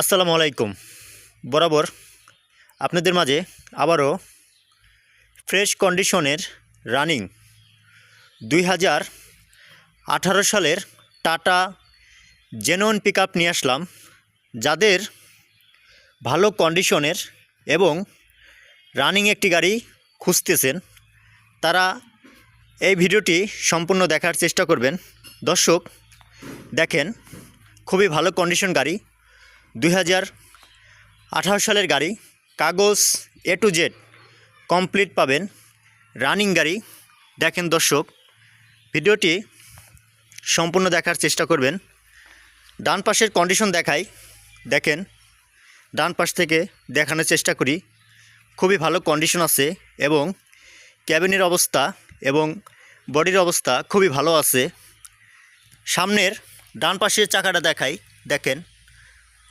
আসসালামু আলাইকুম। বরাবর আপনাদের মাঝে আবারও ফ্রেশ কন্ডিশনের রানিং দুই হাজার আঠারো সালের টাটা জেনন পিক আপ নিয়ে আসলাম, যাদের ভালো কন্ডিশনের এবং রানিং একটি গাড়ি খুঁজতেছেন, তারা এই ভিডিওটি সম্পূর্ণ দেখার চেষ্টা করবেন। দর্শক, দেখেন, খুবই ভালো কন্ডিশন গাড়ি। দুই হাজার আঠারো সালের গাড়ি, কাগজ এ টু জেড কমপ্লিট পাবেন রানিং গাড়ি। দেখেন দর্শক, ভিডিওটি সম্পূর্ণ দেখার চেষ্টা করবেন। ডান পাশের কন্ডিশন দেখাই, দেখেন, ডান পাশ থেকে দেখানোর চেষ্টা করি। খুবই ভালো কন্ডিশন আছে এবং ক্যাবিনের অবস্থা এবং বডির অবস্থা খুবই ভালো আছে। সামনের ডান পাশের চাকাটা দেখাই, দেখেন।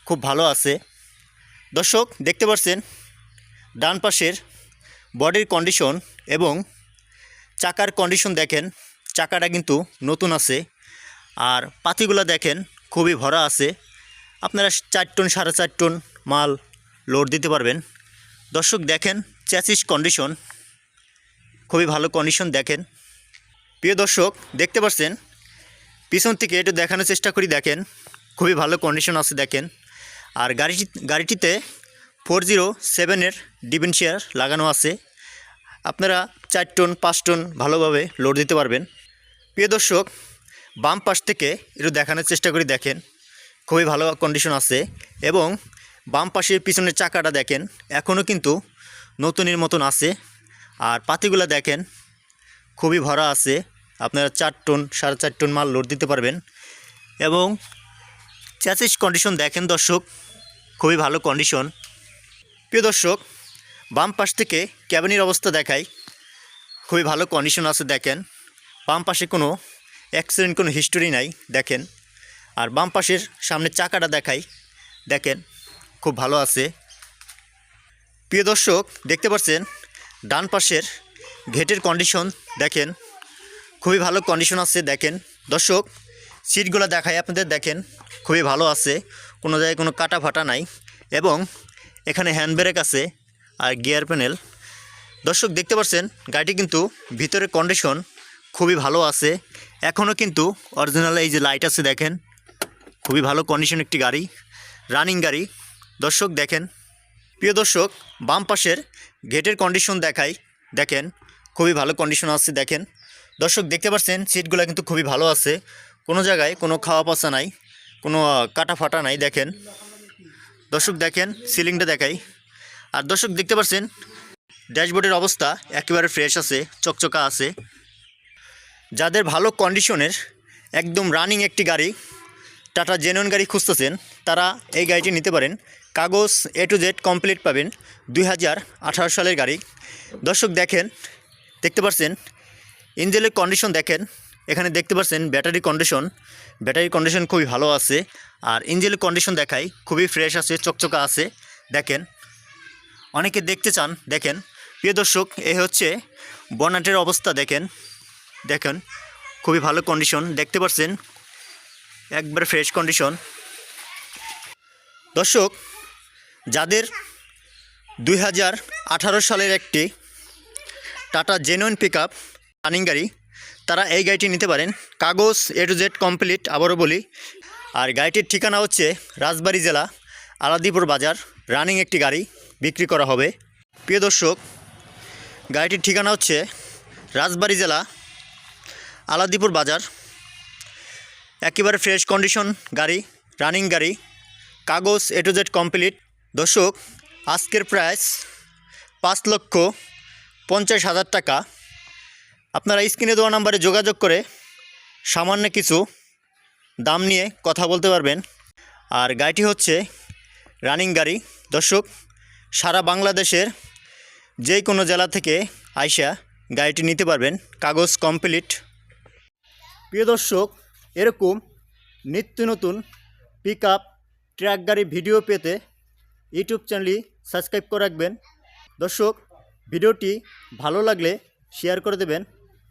খুব ভালো আছে। দর্শক, দেখতে পাচ্ছেন, ডান পাশের বডির কন্ডিশন এবং চাকার কন্ডিশন দেখেন, চাকাটা কিন্তু নতুন আছে আর পাতিগুলো দেখেন খুবই ভরা আছে। আপনারা চার টন, সাড়ে চার টন মাল লোড দিতে পারবেন। দর্শক, দেখেন চ্যাচিস কন্ডিশন খুবই ভালো কন্ডিশন দেখেন। প্রিয় দর্শক, দেখতে পাচ্ছেন, পিছন থেকে একটু দেখানোর চেষ্টা করি, দেখেন, খুবই ভালো কন্ডিশন আছে, দেখেন। আর গাড়িটি, গাড়িটিতে ফোর জিরো সেভেনের ডিভেন্সিয়ার লাগানো আছে। আপনারা চার টন, পাঁচ টন ভালোভাবে লোড দিতে পারবেন। প্রিয় দর্শক, বাম পাশ থেকে একটু দেখানোর চেষ্টা করি, দেখেন। খুবই ভালো কন্ডিশন আছে এবং বাম পাশের পিছনের চাকাটা দেখেন এখনও কিন্তু নতুনের মতন আছে। আর পাতিগুলা দেখেন, খুবই ভরা আছে। আপনারা চার টন, সাড়ে চার টন মাল লোড দিতে পারবেন। এবং চ্যাসিস কন্ডিশন দেখেন দর্শক খুবই ভালো কন্ডিশন প্রিয় দর্শক, বাম পাশ থেকে ক্যাবিনের অবস্থা দেখাই। খুবই ভালো কন্ডিশন আছে দেখেন। বাম পাশে কোনো অ্যাক্সিডেন্ট কোনো হিস্টোরি নাই, দেখেন। আর বাম পাশের সামনে চাকাটা দেখাই। দেখেন, খুব ভালো আছে। প্রিয় দর্শক, দেখতে পাচ্ছেন, ডান পাশের ঘেটের কন্ডিশন দেখেন। খুবই ভালো কন্ডিশন আছে, দেখেন। দর্শক সিটগুলো দেখাই আপনাদের, দেখেন। খুবই ভালো আছে। কোনো জায়গায় কোনো কাটা ফাটা নাই এবং এখানে হ্যান্ড ব্রেক আছে আর গিয়ার প্যানেল। দর্শক, দেখতে পাচ্ছেন, গাড়িটি কিন্তু ভিতরের কন্ডিশন খুবই ভালো আছে। এখনও কিন্তু অরিজিনাল এই যে লাইট আছে দেখেন, খুবই ভালো কন্ডিশন একটি গাড়ি রানিং গাড়ি। দর্শক, দেখেন, প্রিয় দর্শক, বাম পাশের গেটের কন্ডিশন দেখাই। দেখেন, খুবই ভালো কন্ডিশন আছে, দেখেন। দর্শক, দেখতে পাচ্ছেন সিটগুলো কিন্তু খুবই ভালো আছে। কোনো জায়গায় কোনো খাওয়া পচা নাই। কোনো কাটা ফাটা নাই, দেখেন। দর্শক দেখেন, সিলিংটা দেখাই। আর দর্শক দেখতে পাচ্ছেন, ড্যাশবোর্ডের অবস্থা একেবারে ফ্রেশ আছে, চকচকা আছে। যাদের ভালো কন্ডিশনের একদম রানিং একটি গাড়ি, টাটা জেনুইন গাড়ি খুঁজতেছেন, তারা এই গাড়িটি নিতে পারেন। কাগজ এ টু জেড কমপ্লিট পাবেন, দুই হাজার আঠারো সালের গাড়ি। দর্শক দেখেন, দেখতে পাচ্ছেন ইঞ্জেলের কন্ডিশন দেখেন এখানে দেখতে পাচ্ছেন ব্যাটারি কন্ডিশন। ব্যাটারি কন্ডিশন খুবই ভালো আছে। আর ইঞ্জিনের কন্ডিশন দেখাই, খুবই ফ্রেশ আছে, চকচকা আছে। দেখেন, অনেকে দেখতে চান, দেখেন। প্রিয় দর্শক, এ হচ্ছে বনাটের অবস্থা, দেখেন। দেখেন, খুবই ভালো কন্ডিশন, দেখতে পাচ্ছেন। একবারে ফ্রেশ কন্ডিশন। দর্শক, যাদের দুই হাজার আঠারো সালের একটি Tata genuine pickup running গাড়ি তারা এই গাড়িটি নিতে পারেন। কাগজ এ টু জেড কমপ্লিট আবারও বলি। আর গাড়িটির ঠিকানা হচ্ছে রাজবাড়ি জেলা, আলাদিপুর বাজার। রানিং একটি গাড়ি বিক্রি করা হবে। প্রিয় দর্শক, গাড়িটির ঠিকানা হচ্ছে রাজবাড়ি জেলা, আলাদিপুর বাজার। একেবারে ফ্রেশ কন্ডিশন গাড়ি, রানিং গাড়ি। কাগজ এ টু জেড কমপ্লিট দর্শক, আজকের প্রাইস পাঁচ লক্ষ পঞ্চাশ হাজার টাকা। আপনারা স্ক্রিনে দেওয়া নাম্বারে যোগাযোগ করে সামান্য কিছু দাম নিয়ে কথা বলতে পারবেন। আর গাড়িটি হচ্ছে রানিং গাড়ি। দর্শক, সারা বাংলাদেশের যে কোনো জেলা থেকে আইসা গাড়িটি নিতে পারবেন। কাগজ কমপ্লিট। প্রিয় দর্শক, এরকম নিত্য নতুন পিক আপ ট্র্যাক গাড়ি ভিডিও পেতে ইউটিউব চ্যানেলটি সাবস্ক্রাইব করে রাখবেন। দর্শক ভিডিওটি ভালো লাগলে শেয়ার করে দেবেন।